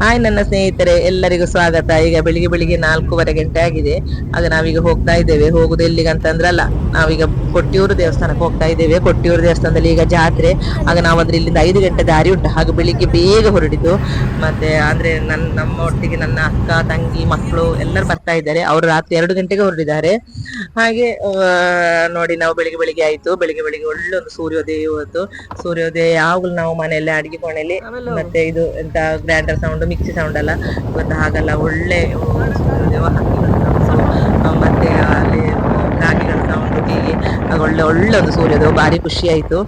Hi ನನ್ನ ಸ್ನೇಹಿತರೆ ಎಲ್ಲರಿಗೂ ಸ್ವಾಗತ. ಈಗ ಬೆಳಿಗ್ಗೆ ಬೆಳಿಗ್ಗೆ ನಾಲ್ಕೂವರೆ ಗಂಟೆ ಆಗಿದೆ. ಆಗ ನಾವೀಗ ಹೋಗ್ತಾ ಇದ್ದೇವೆ. ಹೋಗುದು ಎಲ್ಲಿಗೆ ಅಂತಂದ್ರಲ್ಲ ನಾವೀಗ ಕೊಟ್ಟಿಯೂರು ದೇವಸ್ಥಾನಕ್ಕೆ ಹೋಗ್ತಾ ಇದ್ದೇವೆ. ಕೊಟ್ಟಿಯೂರು ದೇವಸ್ಥಾನದಲ್ಲಿ ಈಗ ಜಾತ್ರೆ. ಆಗ ನಾವು ಅಂದ್ರೆ ಇಲ್ಲಿಂದ ಐದು ಗಂಟೆ ದಾರಿ ಉಂಟು. ಹಾಗೆ ಬೆಳಿಗ್ಗೆ ಬೇಗ ಹೊರಡಿದ್ದು. ಮತ್ತೆ ಅಂದ್ರೆ ನನ್ನ ನಮ್ಮ ಒಟ್ಟಿಗೆ ನನ್ನ ಅಕ್ಕ ತಂಗಿ ಮಕ್ಕಳು ಎಲ್ಲರೂ ಬರ್ತಾ ಇದ್ದಾರೆ. ಅವರು ರಾತ್ರಿ ಎರಡು ಗಂಟೆಗೆ ಹೊರಡಿದ್ದಾರೆ. ಹಾಗೆ ನೋಡಿ ನಾವು ಬೆಳಿಗ್ಗೆ ಬೆಳಿಗ್ಗೆ ಆಯ್ತು. ಬೆಳಿಗ್ಗೆ ಬೆಳಿಗ್ಗೆ ಒಳ್ಳೊಂದು ಒಂದು ಸೂರ್ಯೋದಯ ಇವತ್ತು ಸೂರ್ಯೋದಯ ಯಾವಾಗಲೂ ನಾವು ಮನೆಯಲ್ಲೇ ಅಡಿಗೆ ಕೋಣೆಯಲ್ಲಿ ಮತ್ತೆ ಇದು ಎಂತ ಗ್ರ್ಯಾಂಡರ್ ಸೌಂಡ್ ಮಿಕ್ಸಿ ಸೌಂಡ್ ಅಲ್ಲ, ಇವತ್ತು ಹಾಗಲ್ಲ, ಒಳ್ಳೆ ಮತ್ತೆ ಅಲ್ಲಿ ಕಾಗೆಗಳ ಸೌಂಡ್ ಹೀಗೆ ಒಳ್ಳೆ ಒಳ್ಳೆ ಒಂದು ಸೂರ್ಯದು ಭಾರಿ ಖುಷಿ ಆಯ್ತು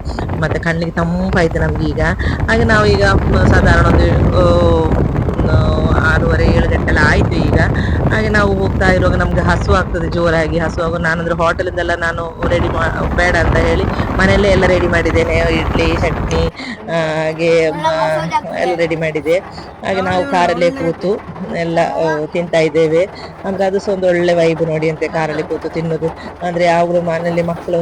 ಮತ್ತೆ ಕಣ್ಣಿಗೆ ತಂಪಾಯ್ತು ನಮ್ಗೆ ಈಗ ಹಾಗೆ ನಾವು ಈಗ ಸಾಧಾರಣ ಒಂದು ಆರೂವರೆ ಏಳು ಗಂಟೆ ಎಲ್ಲ ಆಯ್ತು ಈಗ. ಹಾಗೆ ನಾವು ಹೋಗ್ತಾ ಇರುವಾಗ ನಮ್ಗೆ ಹಸು ಆಗ್ತದೆ ಜೋರಾಗಿ ಹಸು. ಅಂದ್ರೆ ನಾನಂದ್ರೆ ಹೋಟೆಲಿಂದೆಲ್ಲ ನಾನು ರೆಡಿ ಮಾ ಬೇಡ ಅಂತ ಹೇಳಿ ಮನೆಯಲ್ಲೇ ಎಲ್ಲ ರೆಡಿ ಮಾಡಿದ್ದೇನೆ ಇಡ್ಲಿ ಚಟ್ನಿ ಹಾಗೆ ಎಲ್ಲ ರೆಡಿ ಮಾಡಿದೆ ಹಾಗೆ ನಾವು ಕಾರಲ್ಲೇ ಕೂತು ಎಲ್ಲ ತಿಂತಾ ಇದ್ದೇವೆ. ಅಂದ್ರೆ ಅದು ಸಹ ಒಂದು ಒಳ್ಳೆ ವೈಬ್ ನೋಡಿ ಅಂತೆ ಕಾರಲ್ಲಿ ಕೂತು ತಿನ್ನೋದು. ಅಂದ್ರೆ ಯಾವಾಗಲೂ ಮನೆಯಲ್ಲಿ ಮಕ್ಕಳು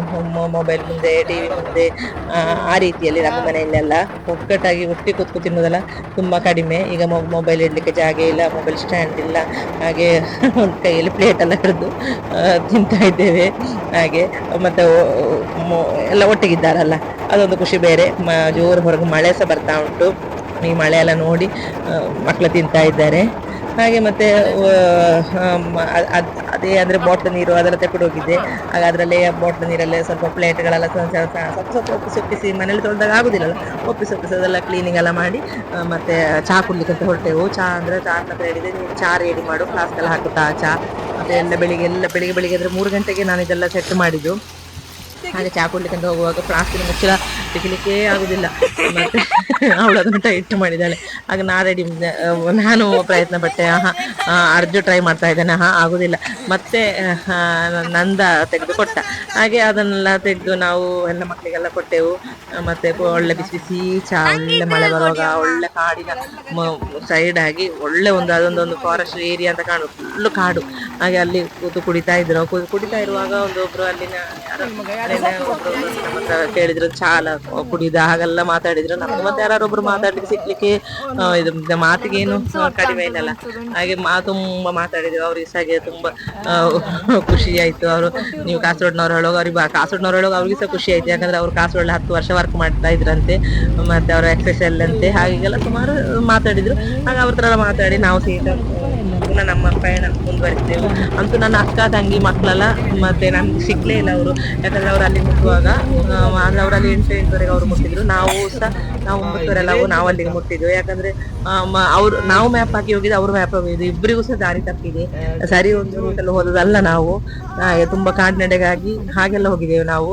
ಮೊಬೈಲ್ ಮುಂದೆ ಟಿವಿ ಮುಂದೆ ಆ, ರೀತಿಯಲ್ಲಿ ನಮ್ಮ ಮನೆಯಲ್ಲೆಲ್ಲ ಒಗ್ಗಟ್ಟಾಗಿ ಒಟ್ಟಿಗೆ ಕೂತ್ಕೊಂಡು ತಿನ್ನೋದೆಲ್ಲ ತುಂಬಾ ಕಡಿಮೆ. ಈಗ ಮೊಬೈಲ್ ಇಡ್ಲಿಕ್ಕೆ ಜಾಗ ಇಲ್ಲ ಮೊಬೈಲ್ ಸ್ಟ್ಯಾಂಡ್ ಇಲ್ಲ ಹಾಗೆ ಒಂದು ಕೈಯಲ್ಲಿ ಪ್ಲೇಟ್ ಎಲ್ಲ ಹಿಡಿದು ತಿಂತಾ ಇದ್ದೇವೆ. ಹಾಗೆ, ಮತ್ತೆ ಎಲ್ಲ ಒಟ್ಟಿಗಿದ್ದಾರಲ್ಲ. ಅದೊಂದು ಖುಷಿ ಬೇರೆ. ಮ, ಜೋರು ಹೊರಗೆ ಮಳೆ ಸಹ ಬರ್ತಾ ಉಂಟು. ಈ ಮಳೆ ಎಲ್ಲ ನೋಡಿ ಮಕ್ಕಳು ತಿಂತಾ ಇದ್ದಾರೆ. ಹಾಗೆ ಮತ್ತೆ ಅದ್- ಅದ್- ಅದೇ ಅಂದ್ರೆ ಬಾಟ್ಲ್ ನೀರು ಅದೆಲ್ಲ ತೆಕೊಂಡು ಹೋಗಿದ್ದೆ. ಆಗ ಅದರಲ್ಲೇ ಬಾಟ್ಲ್ ನೀರಲ್ಲೇ ಸ್ವಲ್ಪ ಪ್ಲೇಟ್ಗಳೆಲ್ಲ ಸ್ವಲ್ಪ ಸ್ವಲ್ಪ ಒಪ್ಪಿಸಿ ಮನೇಲಿ ತೊಳೆದಾಗ ಆಗುದಿಲ್ಲಲ್ಲ. ಒಪ್ಪಿಸಿ ಒಪ್ಪಿಸಿ ಅದೆಲ್ಲ ಕ್ಲೀನಿಂಗ್ ಎಲ್ಲ ಮಾಡಿ ಮತ್ತೆ ಚಹಾ ಕುಡ್ಲಿಕ್ಕೆ ಅಂತ ಹೊರಟೆವು. ಚಹಾ ಅಂದ್ರೆ ಚಹಾ ಅಂತ ಹೇಳಿದೆ ನೀವು ಚಹಾ ರೆಡಿ ಮಾಡು ಫ್ಲಾಸ್ಕೆಲ್ಲ ಹಾಕುತ್ತಾ ಚಹಾ ಮತ್ತೆ ಎಲ್ಲ ಬೆಳಿಗ್ಗೆ ಎಲ್ಲ ಬೆಳಿಗ್ಗೆ ಬೆಳಿಗ್ಗೆ ಅಂದ್ರೆ ಮೂರು ಗಂಟೆಗೆ ನಾನು ಇದೆಲ್ಲ ಸೆಟ್ ಮಾಡಿದ್ದು. ಹಾಗೆ ಚಹಾ ಕುಡ್ಲಿಕ್ಕೆ ಅಂತ ಹೋಗುವಾಗ ಫ್ಲಾಸ್ಕಿನ ಮುಚ್ಚಳ ತೆಗಿಲಿಕ್ಕೆ ಆಗುದಿಲ್ಲ. ಮತ್ತೆ ಅವಳು ಅದನ್ನು ಟೈಟ್ ಮಾಡಿದ್ದಾಳೆ. ಆಗ ನಾ ರೆಡಿ ನಾನು ಪ್ರಯತ್ನ ಪಟ್ಟೆ. ಆಹಾ ಅರ್ಜು ಟ್ರೈ ಮಾಡ್ತಾ ಇದ್ದಾನೆ. ಹಾ ಆಗುದಿಲ್ಲ. ಮತ್ತೆ ನಂದ ತೆಗೆದು ಕೊಟ್ಟ. ಹಾಗೆ ಅದನ್ನೆಲ್ಲ ತೆಗೆದು ನಾವು ಎಲ್ಲ ಮಕ್ಕಳಿಗೆಲ್ಲ ಕೊಟ್ಟೆವು. ಮತ್ತೆ ಒಳ್ಳೆ ಬಿಸಿ ಬಿಸಿ ಚಾ, ಒಳ್ಳೆ ಮಳೆ ಬರುವಾಗ ಒಳ್ಳೆ ಕಾಡಿನ ಸೈಡ್ ಆಗಿ ಒಳ್ಳೆ ಒಂದು ಅದೊಂದು ಒಂದು ಫಾರೆಸ್ಟ್ ಏರಿಯಾ ಅಂತ ಕಾಣು ಫುಲ್ಲು ಕಾಡು. ಹಾಗೆ ಅಲ್ಲಿ ಕೂತು ಕುಡಿತಾ ಇದ್ರು. ಕುಡಿತಾ ಇರುವಾಗ ಒಂದು ಒಬ್ರು ಅಲ್ಲಿನ ಕೇಳಿದ್ರು, ಚಾಲ ಕುಡಿದ ಹಾಗೆಲ್ಲ ಮಾತಾಡಿದ್ರು. ನಮ್ಗೆ ಮತ್ತೆ ಯಾರೊಬ್ರು ಮಾತಾಡ್ಲಿಕ್ಕೆ ಸಿಕ್ಲಿಕ್ಕೆ ಆ, ಇದು ಮಾತಿಗೆ ಮಾತಿಗೇನು ಇಲ್ಲಲ್ಲ. ಹಾಗೆ ಮಾ ತುಂಬಾ ಮಾತಾಡಿದ್ರು ಅವ್ರಿಗೆ ಸಹ ಹಾಗೆ ತುಂಬಾ ಖುಷಿ ಆಯ್ತು ಅವರು ನೀವು ಕಾಸರಗೋಡ್ನವ್ರು ಹೇಳೋಗ ಅವ್ರಿಗೆ ಕಾಸರಗೋಡ್ನವ್ರು ಹೇಳೋಗ ಅವ್ರಿಗೆ ಸಹ ಖುಷಿ ಆಯ್ತು. ಯಾಕಂದ್ರೆ ಅವ್ರು ಕಾಸರಗೋಡ್ ಹತ್ತು ವರ್ಷ ವರ್ಕ್ ಮಾಡ್ತಾ ಇದ್ರಂತೆ. ಮತ್ತೆ ಅವ್ರ ಎಕ್ಸೈಸ್ ಅಂತೆ ಹಾಗೆಲ್ಲ ಸುಮಾರು ಮಾತಾಡಿದ್ರು. ಹಾಗೆ ಅವ್ರ ತರ ಮಾತಾಡಿ ನಾವು ಸಹಿತ ನಮ್ಮ ಪ್ರಯಾಣ ಮುಂದುವರಿಸಿದೆವು ಅಂತೂ ನನ್ನ ಅಕ್ಕ, ತಂಗಿ ಮಕ್ಕಳೆಲ್ಲ ಮತ್ತೆ ನಮ್ಗೆ ಸಿಗ್ಲೇ ಇಲ್ಲ ಅವರು. ಯಾಕಂದ್ರೆ ಅವ್ರು ಅಲ್ಲಿ ಮುಟ್ಟುವಾಗ ಅಂದ್ರೆ ಅವ್ರು ಅಲ್ಲಿ ಎಂಟು ಎಂಟುವರೆಗೆ ಅವ್ರು ಮುಟ್ಟಿದ್ರು. ನಾವು ಸಹ, ನಾವು ಒಂಬತ್ತುವರೆ ನಾವು ಅಲ್ಲಿಗೆ ಮುಟ್ಟಿದ್ವಿ. ಯಾಕಂದ್ರೆ ಅವ್ರು, ನಾವು ಮ್ಯಾಪ್ ಹಾಕಿ ಹೋಗಿದ್ದು ಅವ್ರು ಮ್ಯಾಪ್ ಹೋಗಿದ್ದು. ಇಬ್ಬರಿಗೂ ಸಹ ದಾರಿ ತಪ್ಪಿದೆ. ಸರಿ, ಒಂದು ರೂಟಲ್ಲಿ ಹೋದದಲ್ಲ ನಾವು. ತುಂಬಾ ಕಾಡ್ನಡೆಗಾಗಿ ಹಾಗೆಲ್ಲ ಹೋಗಿದ್ದೇವೆ ನಾವು.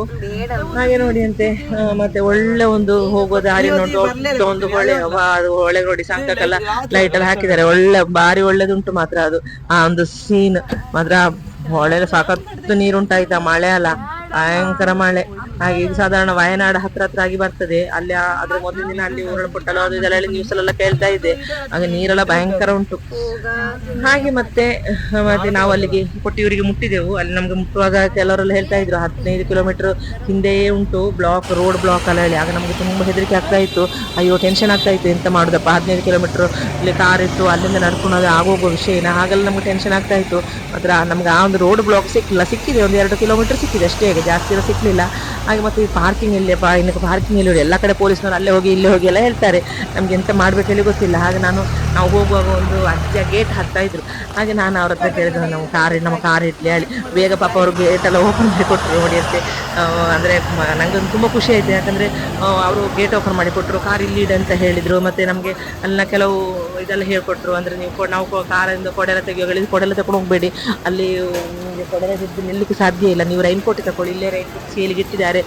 ಹಾಗೆ ನೋಡಿ ಅಂತೆ ಮತ್ತೆ ಒಳ್ಳೆ ಒಂದು ಹೋಗುವ ದಾರಿ ನೋಡಿ ಒಂದು ಹೊಳೆ ಹೊಳೆ ನೋಡಿ ಸಾಕಕ್ಕೆಲ್ಲ ಲೈಟ್ ಎಲ್ಲ ಹಾಕಿದ್ದಾರೆ. ಒಳ್ಳೆ ಬಾರಿ ಒಳ್ಳೇದುಂಟು ಮಾತ್ರ. ಅದು. ಆ ಒಂದು ಸೀನ್ ಮಾತ್ರ ಹೊಳೆ ಸಾಕತ್ತು ನೀರುಂಟಾಯ್ತಾ ಮಳೆ ಅಲ್ಲ. ಭಯಂಕರ ಮಳೆ. ಹಾಗೆ ಇದು ಸಾಧಾರಣ ವಯನಾಡ್ ಹತ್ರ ಹತ್ರ ಆಗಿ ಬರ್ತದೆ. ಅಲ್ಲಿ ಅದ್ರ ಮೊದಲಿನ ದಿನ ಅಲ್ಲಿ ಊರಲ್ಲಿ ಅದು ಇದೆಲ್ಲ ನ್ಯೂಸ್ ಅಲ್ಲೆಲ್ಲ ಕೇಳ್ತಾ ಇದ್ದೆ ಹಾಗೆ ನೀರೆಲ್ಲ ಭಯಂಕರ ಉಂಟು. ಹಾಗೆ ಮತ್ತೆ ಮತ್ತೆ ನಾವು ಅಲ್ಲಿಗೆ ಕೊಟ್ಟಿಯೂರಿಗೆ ಮುಟ್ಟಿದೆವು. ಅಲ್ಲಿ ನಮ್ಗೆ ಮುಟ್ಟುವಾಗ ಕೆಲವರೆಲ್ಲ ಹೇಳ್ತಾ ಇದ್ರು, ಹದಿನೈದು ಕಿಲೋಮೀಟರ್ ಹಿಂದೆಯೇ ಉಂಟು ಬ್ಲಾಕ್ ರೋಡ್ ಬ್ಲಾಕ್ ಅಲ್ಲ ಹೇಳಿ. ಆಗ ನಮ್ಗೆ ತುಂಬಾ ಹೆದರಿಕೆ ಆಗ್ತಾ ಇತ್ತು. ಅಯ್ಯೋ ಟೆನ್ಷನ್ ಆಗ್ತಾ ಇತ್ತು. ಎಂತ ಮಾಡುದಪ್ಪ? ಹದಿನೈದು ಕಿಲೋಮೀಟರ್ ಇಲ್ಲಿ ಕಾರ್ ಇತ್ತು, ಅಲ್ಲಿಂದ ನಡ್ಕೊಂಡು ಆಗೋಗೋ ವಿಷಯನ ಹಾಗೆಲ್ಲ ನಮ್ಗೆ ಟೆನ್ಷನ್ ಆಗ್ತಾ ಇತ್ತು. ಮಾತ್ರ ನಮ್ಗೆ ಆ ಒಂದು ರೋಡ್ ಬ್ಲಾಕ್ ಸಿಕ್ಕಿಲ್ಲ, ಸಿಕ್ಕಿದೆ. ಒಂದು ಎರಡು ಕಿಲೋಮೀಟರ್ ಸಿಕ್ಕಿದೆ ಅಷ್ಟೇ ಜಾಸ್ತಿ ಎಲ್ಲ ಸಿಗಲಿಲ್ಲ ಹಾಗೆ ಮತ್ತೆ ಪಾರ್ಕಿಂಗ್ ಇಲ್ಲಿ ಪಾ ಇನ್ನು ಪಾರ್ಕಿಂಗ್ ಇಲ್ಲಿ ಎಲ್ಲ ಕಡೆ ಪೊಲೀಸ್ನವ್ರು ಅಲ್ಲೇ ಹೋಗಿ, ಇಲ್ಲೇ ಹೋಗಿ ಎಲ್ಲ ಹೇಳ್ತಾರೆ. ನಮಗೆ ಎಂತ ಮಾಡ್ಬೇಕು ಹೇಳಿ ಗೊತ್ತಿಲ್ಲ. ಹಾಗೆ ನಾನು ನಾವು ಹೋಗುವಾಗ ಒಂದು ಅಜ್ಜ ಗೇಟ್ ಹಾಕ್ತಾ ಇದ್ರು. ಹಾಗೆ ನಾನು ಅವ್ರ ಹತ್ರ ಕೇಳಿದ್ರು ನಮ್ಮ ಕಾರ್ ನಮ್ಮ ಕಾರ್ ಇಡ್ಲಿ ಹೇಳಿ ಬೇಗ ಪಾಪ ಅವರು ಗೇಟ್ ಎಲ್ಲ ಓಪನ್ ಮಾಡಿ ಕೊಟ್ಟರು ನೋಡಿ ಅಂತೆ. ಅಂದರೆ ನಂಗೊಂದು ತುಂಬಾ ಖುಷಿ ಆಯ್ತು. ಯಾಕಂದ್ರೆ ಅವರು ಗೇಟ್ ಓಪನ್ ಮಾಡಿ ಕೊಟ್ಟರು ಕಾರ್ ಇಲ್ಲಿ ಇಡ ಅಂತ ಹೇಳಿದರು. ಮತ್ತೆ ನಮಗೆ ಅಲ್ಲಿನ ಕೆಲವು ಇದೆಲ್ಲ ಹೇಳ್ಕೊಟ್ರು. ಅಂದ್ರೆ ನೀವು ನಾವು ಕಾರಿಂದ ಕೊಡೆಲ್ಲ ತೆಗಿಯುವಾಗ ಹೇಳಿದ್ರು ಕೊಡೆಲ್ಲ ತಗೊಂಡು ಹೋಗಬೇಡಿ. ಅಲ್ಲಿ, ನಿಮಗೆ ಕೊಡೆಲ್ಲ ಬಿದ್ದು ನಿಲ್ಲಕ್ಕೆ ಸಾಧ್ಯ ಇಲ್ಲ. ನೀವು ರೈನ್ ಕೋಟ್ ತಗೊಳ್ಳಿ ಇಲ್ಲೇ ರೈನ್ ಕೋಟ್ ಇಟ್ಟಿದ್ದಾರೆ.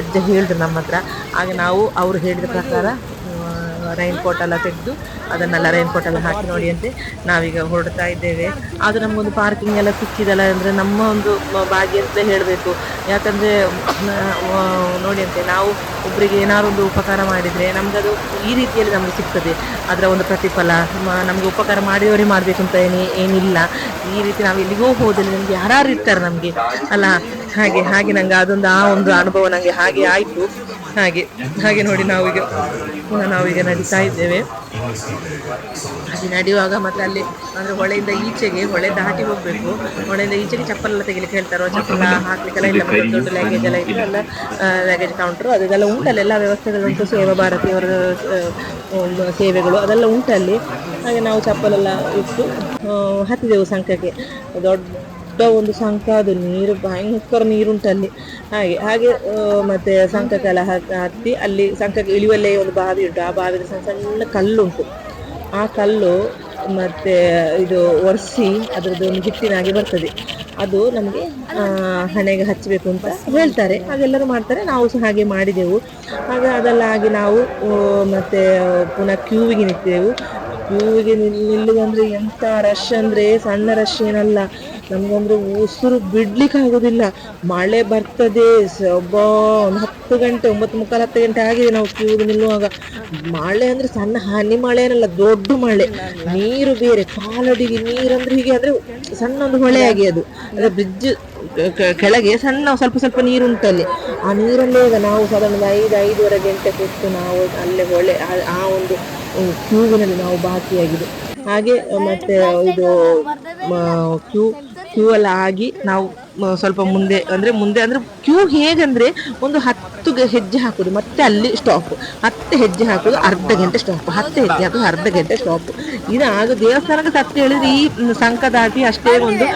ಅಜ್ಜ ಹೇಳಿದ್ರು ನಮ್ಮ ಹತ್ರ. ಹಾಗೆ ನಾವು ಅವರು ಹೇಳಿದ ಪ್ರಕಾರ ರೈನ್ ಕೋಟ್ ಎಲ್ಲ ತೆಗೆದು ಅದನ್ನೆಲ್ಲ ರೈನ್ ಕೋಟ್ ಎಲ್ಲ ಹಾಕಿ ನೋಡಿ ಅಂತೆ. ನಾವೀಗ ಹೊರಡ್ತಾ ಇದ್ದೇವೆ. ಅದು ನಮಗೊಂದು ಪಾರ್ಕಿಂಗ್ ಎಲ್ಲ ಸಿಕ್ಕಿದಲ್ಲ ಅಂದ್ರೆ ನಮ್ಮ ಒಂದು ಭಾಗ್ಯ ಅಂತ ಹೇಳಬೇಕು. ಯಾಕಂದ್ರೆ ನೋಡಿ ಅಂತೆ, ನಾವು ಒಬ್ಬರಿಗೆ ಏನಾದ್ರು ಒಂದು ಉಪಕಾರ ಮಾಡಿದರೆ ನಮಗದು ಈ ರೀತಿಯಲ್ಲಿ ನಮಗೆ ಸಿಗ್ತದೆ. ಅದರ ಒಂದು ಪ್ರತಿಫಲ ನಮಗೆ ಉಪಕಾರ ಮಾಡಿದವರೇ ಮಾಡಬೇಕು ಅಂತ ಏನೇ, ಏನಿಲ್ಲ. ಈ ರೀತಿ ನಾವು ಎಲ್ಲಿಗೋ ಹೋದಲ್ಲಿ. ನಮಗೆ ಯಾರು ಇರ್ತಾರೆ ನಮಗೆ. ಅಲ್ಲ, ಹಾಗೆ ಹಾಗೆ ನಂಗೆ ಅದೊಂದು, ಆ ಒಂದು ಅನುಭವ ನನಗೆ ಹಾಗೆ ಆಯ್ತು. ಹಾಗೆ ಹಾಗೆ ನೋಡಿ ನಾವೀಗ, ಪುನಃ ನಾವೀಗ ನಡೀತಾ ಇದ್ದೇವೆ. ಹಾಗೆ ನಡೆಯುವಾಗ ಮತ್ತೆ ಅಲ್ಲಿ, ಅಂದರೆ ಹೊಳೆಯಿಂದ ಈಚೆಗೆ, ಹೊಳೆ ದಾಟಿ ಹೋಗಬೇಕು. ಹೊಳೆಯಿಂದ ಈಚೆಗೆ ಚಪ್ಪಲ್ ಎಲ್ಲ ತೆಗಿಲಿಕ್ಕೆ ಹೇಳ್ತಾರೆ ಚಪ್ಪಲ ಹಾಕ್ಲಿಕ್ಕೆಲ್ಲ ಇಲ್ಲ ದೊಡ್ಡ ದೊಡ್ಡ ಲಗೇಜ್ ಎಲ್ಲ ಇತ್ತು, ಎಲ್ಲ ಲ್ಯಾಗೇಜ್ ಕೌಂಟ್ರು ಅದೆಲ್ಲ ಉಂಟಲ್ಲ, ಎಲ್ಲ ವ್ಯವಸ್ಥೆಗಳು ಉಂಟು ಸೇವಾ ಭಾರತಿಯವರ ಸೇವೆಗಳು, ಅದೆಲ್ಲ ಉಂಟಲ್ಲಿ. ಹಾಗೆ ನಾವು ಚಪ್ಪಲೆಲ್ಲ ಇಟ್ಟು ಹತ್ತಿದೆವು ಸಂಕಕ್ಕೆ ದೊಡ್ಡ ಒಂದು ಸಂಕ ಅದು ನೀರು, ಭಯಂಕರ ನೀರುಂಟಲ್ಲಿ ಹಾಗೆ ಹಾಗೆ ಮತ್ತೆ ಸಂಕಕ್ಕೆಲ್ಲ ಕಲ ಹತ್ತಿ ಅಲ್ಲಿ ಸಂಕಕ್ಕೆ ಇಳಿಯುವಲ್ಲೇ ಒಂದು ಬಾವಿ ಉಂಟು. ಆ ಬಾವಿಗೆ ಸಣ್ಣ ಸಣ್ಣ ಕಲ್ಲುಂಟು. ಆ ಕಲ್ಲು ಮತ್ತೆ ಇದು ಒರೆಸಿ, ಅದರದ್ದು ಒಂದು ಹಿಟ್ಟಿನಾಗೆ ಬರ್ತದೆ. ಅದು ನಮಗೆ ಹಣೆಗೆ ಹಚ್ಚಬೇಕು ಅಂತ ಹೇಳ್ತಾರೆ. ಹಾಗೆಲ್ಲರೂ ಮಾಡ್ತಾರೆ. ನಾವು ಸಹ ಹಾಗೆ ಮಾಡಿದೆವು. ಆಗ ಅದೆಲ್ಲ ಆಗಿ ನಾವು ಮತ್ತೆ, ಪುನಃ ಕ್ಯೂವಿಗೆ ನಿಂತೆವು ಕ್ಯೂವಿಗೆ ನಿಲ್ಲುದಂದ್ರೆ ಎಂತ ರಶ್ ಅಂದ್ರೆ ಸಣ್ಣ ರಶ್ ಏನಲ್ಲ. ನಮ್ಗಂದ್ರೆ ಉಸಿರು ಬಿಡ್ಲಿಕ್ಕೆ ಆಗೋದಿಲ್ಲ ಮಳೆ ಬರ್ತದೆ ಒಬ್ಬ ಒಂದು ಹತ್ತು ಗಂಟೆ, ಒಂಬತ್ತು ಮುಕ್ಕಾಲು ಹತ್ತು ಗಂಟೆ ಆಗಿದೆ ನಾವು ಕ್ಯೂಗೆ ನಿಲ್ಲುವಾಗ. ಮಳೆ ಅಂದ್ರೆ ಸಣ್ಣ ಹನಿ ಮಳೆ ಏನಲ್ಲ, ದೊಡ್ಡ ಮಳೆ. ನೀರು ಬೇರೆ, ಕಾಲಡಿಗೆ ನೀರಂದ್ರೆ ಹೀಗೆ, ಅಂದ್ರೆ ಸಣ್ಣ ಒಂದು ಹೊಳೆಯಾಗಿ ಅದು. ಅಂದ್ರೆ ಬ್ರಿಡ್ಜ್ ಕೆಳಗೆ ಸಣ್ಣ ಸ್ವಲ್ಪ ಸ್ವಲ್ಪ ನೀರು ಉಂಟಲ್ಲಿ. ಆ ನೀರಲ್ಲೇ ಈಗ ನಾವು ಸಾಧಾರಣ ಐದು ಐದುವರೆ ಗಂಟೆ ಕೊಟ್ಟು ನಾವು ಅಲ್ಲೇ ಒಳ್ಳೆ ಆ- ಒಂದು ಕ್ಯೂವಿನಲ್ಲಿ ನಾವು ಬಾಕಿಯಾಗಿದೆ ಹಾಗೆ, ಮತ್ತೆ ಇದು ಕ್ಯೂ ಕ್ಯೂ ಎಲ್ಲ ಆಗಿ ನಾವು ಸ್ವಲ್ಪ ಮುಂದೆ ಅಂದರೆ ಮುಂದೆ ಅಂದರೆ ಕ್ಯೂ ಹೇಗಂದ್ರೆ ಒಂದು ಹತ್ತು ಹೆಜ್ಜೆ ಹಾಕೋದು ಮತ್ತೆ ಅಲ್ಲಿ ಸ್ಟಾಪ್ ಹತ್ತು ಹೆಜ್ಜೆ ಹಾಕೋದು ಅರ್ಧ ಗಂಟೆ ಸ್ಟಾಪ್ ಹತ್ತು ಹೆಜ್ಜೆ ಹಾಕೋದು ಅರ್ಧ ಗಂಟೆ ಸ್ಟಾಪ್ ಇದು ಆಗ ದೇವಸ್ಥಾನಕ್ಕೆ ಸತ್ಯ ಹೇಳಿದ್ರೆ ಈ ಮ್, ಸಂಕ ದಾಟಿ ಅಷ್ಟೇ ಒಂದು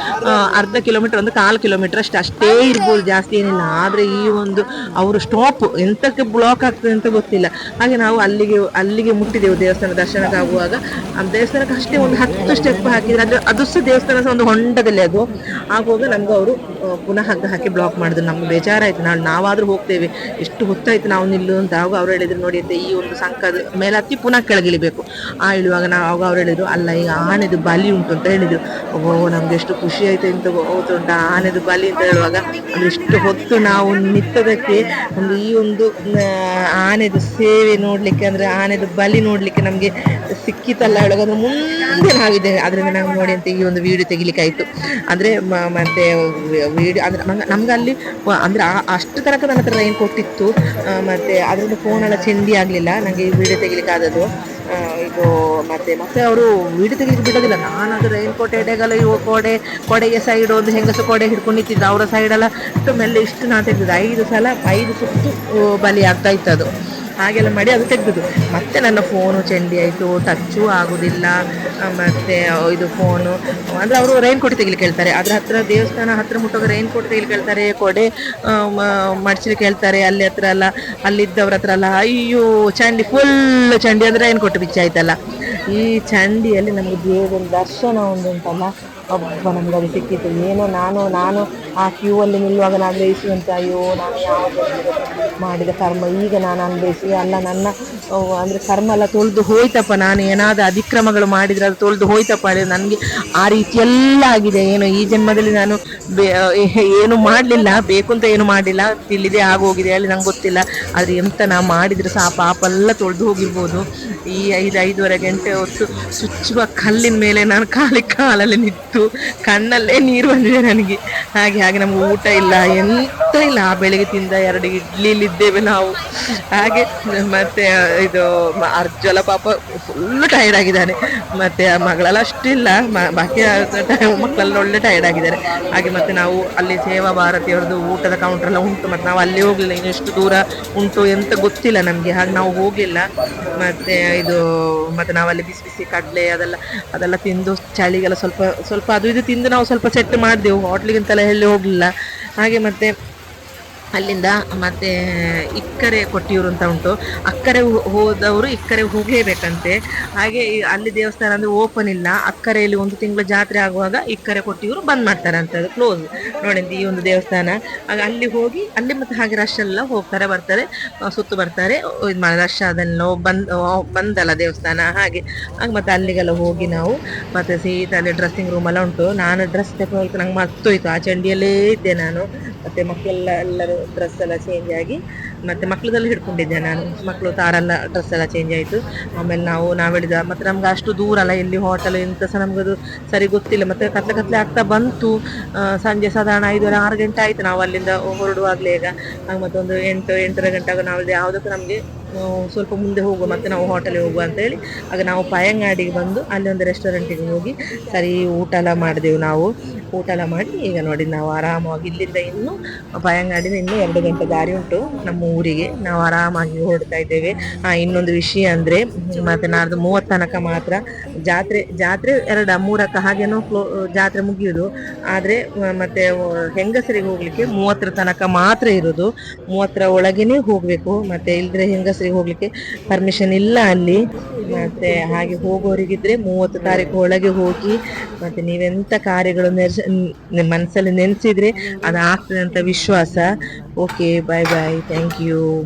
ಅರ್ಧ ಕಿಲೋಮೀಟರ್ ಒಂದು ಕಾಲು ಕಿಲೋಮೀಟರ್ ಅಷ್ಟೇ ಅಷ್ಟೇ ಇರ್ಬೋದು ಜಾಸ್ತಿ ಏನಿಲ್ಲ. ಆದರೆ ಈ ಒಂದು ಅವರು ಸ್ಟಾಪ್ ಎಂತಕ್ಕೆ ಬ್ಲಾಕ್ ಆಗ್ತದೆ ಅಂತ ಗೊತ್ತಿಲ್ಲ. ಹಾಗೆ ನಾವು ಅಲ್ಲಿಗೆ ಅಲ್ಲಿಗೆ ಮುಟ್ಟಿದೆವು ದೇವಸ್ಥಾನ ದರ್ಶನಕ್ಕಾಗುವಾಗ ಆ ದೇವಸ್ಥಾನಕ್ಕೆ ಅಷ್ಟೇ ಒಂದು ಹತ್ತು ಸ್ಟೆಪ್ ಹಾಕಿದ್ರೆ ಅದು ಅದು ಸಹ ದೇವಸ್ಥಾನ ಸಹ ಒಂದು ಹೊಂಡದಲ್ಲಿ ಅದು ಆಗುವಾಗ ನಮ್ಗೆ ಅವರು ಪುನಃ ಹಗ್ಗ ಹಾಕಿ ಬ್ಲಾಕ್ ಮಾಡಿದ್ರು. ನಮ್ಗೆ ಬೇಜಾರಾಯ್ತು. ನಾಳೆ ನಾವಾದ್ರೂ ಹೋಗ್ತೇವೆ. ಎಷ್ಟು ಹೊತ್ತಾಯ್ತು ನಾವು ನಿಲ್ಲು ಅಂತ ಆಗ ಅವ್ರು ಹೇಳಿದ್ರು, ನೋಡಿ ಅಂತ ಈ ಒಂದು ಸಂಕದ ಮೇಲೆ ಹತ್ತಿ ಪುನಃ ಕೆಳಗಿಳಿಬೇಕು. ಆ ಇಳುವಾಗ ನಾವು ಆಗ ಅವ್ರು ಹೇಳಿದ್ರು, ಅಲ್ಲ, ಈಗ ಆನೆದು ಬಲಿ ಉಂಟು ಅಂತ ಹೇಳಿದ್ರು. ಓ ನಮ್ಗೆ ಎಷ್ಟು ಖುಷಿ ಆಯ್ತು ಅಂತ ಗೊತ್ತುಂಟ ಆನೆದು ಬಲಿ ಅಂತ ಹೇಳುವಾಗ ಅಂದ್ರೆ ಎಷ್ಟು ಹೊತ್ತು ನಾವು ನಿತ್ತದಕ್ಕೆ ಒಂದು ಈ ಒಂದು ಆನೆದು ಸೇವೆ ನೋಡ್ಲಿಕ್ಕೆ ಅಂದ್ರೆ ಆನೆದು ಬಲಿ ನೋಡ್ಲಿಕ್ಕೆ ನಮ್ಗೆ ಸಿಕ್ಕಿತಲ್ಲ ಹೇಳುವಾಗ ಅಂದ್ರೆ ಮುಂದೆ ನಾವಿದ್ದೇವೆ ಅದರಿಂದ ನಾವು ನೋಡಿ ಅಂತ ಈ ಒಂದು ವಿಡಿಯೋ ತೆಗಿಲಿಕ್ಕೆ ಆಯ್ತು. ಅಂದ್ರೆ ಮತ್ತೆ ವಿಡಿಯೋ ಅಂದ್ರೆ ನಂಗೆ ನಮ್ಗೆ ಅಲ್ಲಿ ಆ- ಅಷ್ಟು ತನಕ ನನ್ನ ಹತ್ರ ರೈನ್ ಕೊಟ್ಟಿತ್ತು. ಮತ್ತೆ ಅದರಿಂದ ಫೋನ್ ಎಲ್ಲ ಚೆಂಡಿ ಆಗ್ಲಿಲ್ಲ. ನಂಗೆ ಈ ವಿಡಿಯೋ ತೆಗಿಲಿಕ್ಕೆ ಆದದ್ದು. ಇದು ಮತ್ತೆ ಮತ್ತೆ ಅವರು ವೀಡಿಯೋ ತೆಗಿಲಿಕ್ಕೆ ಬಿಡೋದಿಲ್ಲ. ನಾನು ಅದು ರೈನ್ ಕೋಟ್ ಎಡೆಗಲ್ಲ ಇವು ಕೊಡೆ, ಕೊಡೆಗೆ ಸೈಡ್ ಒಂದು ಹೆಂಗಸು ಕೊಡೆ ಹಿಡ್ಕೊಂಡು ನಿಂತಿದ್ದು. ಅವರ ಸೈಡ್ ಎಲ್ಲ ಇಷ್ಟು ಮೆಲ್ಲ ಇಷ್ಟು ನಾ ತೆಗೆದಿದ್ದು. ಐದು ಸಲ, ಐದು ಸುತ್ತು ಬಲಿ ಆಗ್ತಾ ಇತ್ತು ಅದು. ಹಾಗೆಲ್ಲ ಮಾಡಿ ಅದು ತೆಗ್ದದ್ದು ಮತ್ತೆ ನನ್ನ ಫೋನು ಚೆಂಡಿ ಆಯಿತು ಟಚ್ಚು ಆಗುದಿಲ್ಲ. ಮತ್ತೆ ಇದು ಫೋನು ಅಂದ್ರೆ ಅವರು ರೈನ್ ಕೋಟ್ ತೆಗಿಲಿಕ್ಕೆ ಹೇಳ್ತಾರೆ. ಅದ್ರ ಹತ್ರ ದೇವಸ್ಥಾನ ಹತ್ರ ಮುಟ್ಟೋಗ ರೈನ್ ಕೋಟ್ ತೆಗಿಲಿಕ್ಕೆ ಹೇಳ್ತಾರೆ. ಕೊಡೆ ಮಡ್ಸ್ಲಿಕ್ಕೆ ಹೇಳ್ತಾರೆ. ಅಲ್ಲಿ ಹತ್ರ ಅಲ್ಲ, ಅಲ್ಲಿದ್ದವ್ರ ಹತ್ರ ಅಲ್ಲ. ಅಯ್ಯೋ, ಚಂಡಿ ಫುಲ್ ಚಂಡಿ ಅಂದ್ರೆ ರೈನ್ ಕೋಟ್ ಬಿಚ್ಚ ಆಯ್ತಲ್ಲ. ಈ ಚಂಡಿಯಲ್ಲಿ ನಮಗೆ ದೇವರ ದರ್ಶನ ಒಂದು ಉಂಟಲ್ಲ. ಒಬ್ಬ ನಮ್ಗೆ ಅದು ಸಿಕ್ಕಿತ್ತು ಏನೋ ನಾನು ನಾನು ಆ ಕ್ಯೂ ಅಲ್ಲಿ ನಿಲ್ಲುವಾಗ ನಾನು ಗ್ರಹಿಸುವಂತೆ ಅಯ್ಯೋ, ನಾನು ಯಾವ ಮಾಡಿದ ಕರ್ಮ? ಈಗ ನಾನು ಅನುಭವಿಸಿ, ಅಲ್ಲ, ನನ್ನ ಅಂದರೆ ಕರ್ಮ ಎಲ್ಲ ತೊಳೆದು ಹೋಯ್ತಪ್ಪ. ನಾನು ಏನಾದರೂ ಅತಿಕ್ರಮಗಳು ಮಾಡಿದರೆ ಅದು ತೊಳೆದು ಹೋಯ್ತಪ್ಪ. ಅಂದರೆ ನನಗೆ ಆ ರೀತಿ ಎಲ್ಲ ಆಗಿದೆ. ಏನು, ಈ ಜನ್ಮದಲ್ಲಿ ನಾನು ಏನು ಮಾಡಲಿಲ್ಲ. ಬೇಕು ಅಂತ ಏನು ಮಾಡಲಿಲ್ಲ. ತಿಳಿದೇ ಆಗೋಗಿದೆ. ಅಲ್ಲಿ ನಂಗೆ ಗೊತ್ತಿಲ್ಲ. ಆದರೆ ಎಂತ ನಾ ಮಾಡಿದ್ರೆ ಸಹ ಪಾಪ ಎಲ್ಲ ತೊಳೆದು ಹೋಗಿರ್ಬೋದು. ಈ ಐದು, ಐದೂವರೆ ಗಂಟೆ ಹೊತ್ತು ಸುಚ್ಚುವ ಕಲ್ಲಿನ ಮೇಲೆ ನಾನು ಕಾಲಿ ಕಾಲಲ್ಲಿ ನಿಂತು, ಕಣ್ಣಲ್ಲೇ ನೀರು ಬಂದಿದೆ ನನಗೆ. ಹಾಗೆ ಹಾಗೆ ನಮ್ಗೆ ಊಟ ಇಲ್ಲ, ಎಂತ ಇಲ್ಲ. ಆ ಬೆಳಿಗ್ಗೆ ತಿಂದ ಎರಡು ಇಡ್ಲಿಲಿದ್ದೇವೆ ನಾವು. ಹಾಗೆ ಮತ್ತೆ ಇದು ಅರ್ಜಲ ಪಾಪ ಫುಲ್ ಟೈರ್ಡ್ ಆಗಿದ್ದಾನೆ. ಮತ್ತೆ ಆ ಮಗಳೆಲ್ಲ ಅಷ್ಟಿಲ್ಲ. ಬಾಕಿ ಮಕ್ಕಳೆಲ್ಲ ಒಳ್ಳೆ ಟೈರ್ಡ್ ಆಗಿದ್ದಾರೆ. ಹಾಗೆ ಮತ್ತೆ ನಾವು ಅಲ್ಲಿ ಸೇವಾ ಭಾರತಿಯವ್ರದ್ದು ಊಟದ ಕೌಂಟರ್ ಎಲ್ಲ ಉಂಟು. ಮತ್ತೆ ನಾವು ಅಲ್ಲಿ ಹೋಗ್ಲಿಲ್ಲ. ಇನ್ನು ಎಷ್ಟು ದೂರ ಉಂಟು ಎಂತ ಗೊತ್ತಿಲ್ಲ ನಮಗೆ. ಹಾಗೆ ನಾವು ಹೋಗಿಲ್ಲ. ಮತ್ತೆ, ಇದು, ಮತ್ತೆ ನಾವಲ್ಲಿ ಬಿಸಿ ಬಿಸಿ ಕಡಲೆ ಅದೆಲ್ಲ ಅದೆಲ್ಲ ತಿಂದು ಚಳಿಗೆಲ್ಲ ಸ್ವಲ್ಪ ಸ್ವಲ್ಪ ಅದು ಇದು ತಿಂದು ನಾವು ಸ್ವಲ್ಪ ಸೆಟ್ ಮಾಡಿದೆವು. ಹೋಟ್ಲಿಗಿಂತೆಲ್ಲ ಎಲ್ಲಿ ಹೋಗ್ಲಿಲ್ಲ. ಹಾಗೆ ಮತ್ತೆ ಅಲ್ಲಿಂದ ಮತ್ತೆ ಇಕ್ಕರೆ ಕೊಟ್ಟಿಯೂರು ಅಂತ ಉಂಟು. ಅಕ್ಕರೆ ಹೋದವರು ಇಕ್ಕರೆ ಹೋಗಲೇಬೇಕಂತೆ. ಹಾಗೆ ಅಲ್ಲಿ ದೇವಸ್ಥಾನ ಅಂದ್ರೆ ಓಪನ್ ಇಲ್ಲ. ಅಕ್ಕರೆಯಲ್ಲಿ ಒಂದು ತಿಂಗಳು ಜಾತ್ರೆ ಆಗುವಾಗ ಇಕ್ಕರೆ ಕೊಟ್ಟಿಯೂರು ಬಂದ್ ಮಾಡ್ತಾರೆ ಅಂತ ಅದು ಕ್ಲೋಸ್ ನೋಡಿ ಈ ಒಂದು ದೇವಸ್ಥಾನ. ಆಗ ಅಲ್ಲಿ ಹೋಗಿ, ಅಲ್ಲಿ ಮತ್ತೆ ಹಾಗೆ ರಶ್ ಎಲ್ಲ ಹೋಗ್ತಾರೆ, ಬರ್ತಾರೆ ಸುತ್ತು ಬರ್ತಾರೆ ಇದು ಮಾಡಿ ರಶ್ ಅದೆಲ್ಲ ಬಂದ್ ಬಂದಲ್ಲ ದೇವಸ್ಥಾನ. ಹಾಗೆ ಹಾಗೆ ಮತ್ತೆ ಅಲ್ಲಿಗೆಲ್ಲ ಹೋಗಿ ನಾವು ಮತ್ತೆ ಸೀತಾ ಅಲ್ಲಿ ಡ್ರೆಸ್ಸಿಂಗ್ ರೂಮ್ ಎಲ್ಲ ಉಂಟು. ನಾನು ಡ್ರೆಸ್ ತಗೊಳ್ತು ನಂಗೆ ಮತ್ತೋಯ್ತು. ಆ ಚಂಡಿಯಲ್ಲೇ ಇದ್ದೆ ನಾನು. ಮತ್ತೆ ಮಕ್ಕಳೆಲ್ಲ ಎಲ್ಲರೂ ಡ್ರೆಸ್ ಎಲ್ಲ ಚೇಂಜ್ ಆಗಿ ಮತ್ತೆ ಮಕ್ಕಳದಲ್ಲಿ ಹಿಡ್ಕೊಂಡಿದ್ದೆ ನಾನು. ಮಕ್ಕಳು ತಾರೆಲ್ಲ ಡ್ರೆಸ್ ಎಲ್ಲ ಚೇಂಜ್ ಆಯಿತು. ಆಮೇಲೆ ನಾವು ನಾವು ಹೇಳಿದ, ಮತ್ತೆ ನಮ್ಗೆ ಅಷ್ಟು ದೂರ ಅಲ್ಲ ಎಲ್ಲಿ ಹೋಟೆಲ್ ಎಂತ ಸಹ ನಮಗದು ಸರಿ ಗೊತ್ತಿಲ್ಲ. ಮತ್ತೆ ಕತ್ಲೆ ಕತ್ಲೆ ಆಗ್ತಾ ಬಂತು. ಸಂಜೆ ಸಾಧಾರಣ ಐದುವರೆ, ಆರು ಗಂಟೆ ಆಯಿತು ನಾವು ಅಲ್ಲಿಂದ ಹೊರಡುವಾಗಲೇ ಈಗ. ಮತ್ತೊಂದು ಎಂಟು ಎಂಟರ ಗಂಟೆ ಆಗ ನಾವು ಯಾವುದಕ್ಕೂ ನಮಗೆ ಸ್ವಲ್ಪ ಮುಂದೆ ಹೋಗುವ, ಮತ್ತೆ ನಾವು ಹೋಟೆಲ್ಗೆ ಹೋಗುವ ಅಂತೇಳಿ ಆಗ ನಾವು ಪಯಂಗಾಡಿಗೆ ಬಂದು ಅಲ್ಲಿ ಒಂದು ರೆಸ್ಟೋರೆಂಟಿಗೆ ಹೋಗಿ ಸರಿ ಊಟ ಎಲ್ಲ ಮಾಡಿದೆವು ನಾವು. ಊಟ ಎಲ್ಲ ಮಾಡಿ ಈಗ ನೋಡಿ ನಾವು ಆರಾಮವಾಗಿ ಇಲ್ಲಿಂದ ಇನ್ನೂ ಪಯಂಗಾಡಿನ ಇನ್ನೂ ಎರಡು ಗಂಟೆ ದಾರಿ ಉಂಟು. ನಮ್ಮ ಊರಿಗೆ ನಾವು ಆರಾಮಾಗಿ ಹೊರಡ್ತಾ ಇದ್ದೇವೆ. ಆ, ಇನ್ನೊಂದು ವಿಷಯ ಅಂದರೆ ಮತ್ತೆ ನಾಡ್ದು ಮೂವತ್ತು ತನಕ ಮಾತ್ರ. ಜಾತ್ರೆ ಜಾತ್ರೆ ಎರಡ ಮೂರಕ್ಕ ಹಾಗೇನೋ ಜಾತ್ರೆ ಮುಗಿಯುದು. ಆದರೆ ಮತ್ತೆ ಹೆಂಗಸರಿಗೆ ಹೋಗ್ಲಿಕ್ಕೆ ಮೂವತ್ತರ ತನಕ ಮಾತ್ರ ಇರೋದು. ಮೂವತ್ತರ ಒಳಗೇನೆ ಹೋಗಬೇಕು. ಮತ್ತೆ ಇಲ್ದ್ರೆ ಹೆಂಗಸರಿಗೆ ಹೋಗ್ಲಿಕ್ಕೆ ಪರ್ಮಿಷನ್ ಇಲ್ಲ ಅಲ್ಲಿ. ಮತ್ತೆ ಹಾಗೆ ಹೋಗೋರಿಗಿದ್ರೆ ಮೂವತ್ತು ತಾರೀಕು ಒಳಗೆ ಹೋಗಿ ಮತ್ತೆ ನೀವೆಂತ ಕಾರ್ಯಗಳು ನೆರ್ಸ ಮನಸ್ಸಲ್ಲಿ ನೆನೆಸಿದ್ರೆ ಅದು ಆಗ್ತದೆ ಅಂತ ವಿಶ್ವಾಸ. Okay bye bye thank you 有。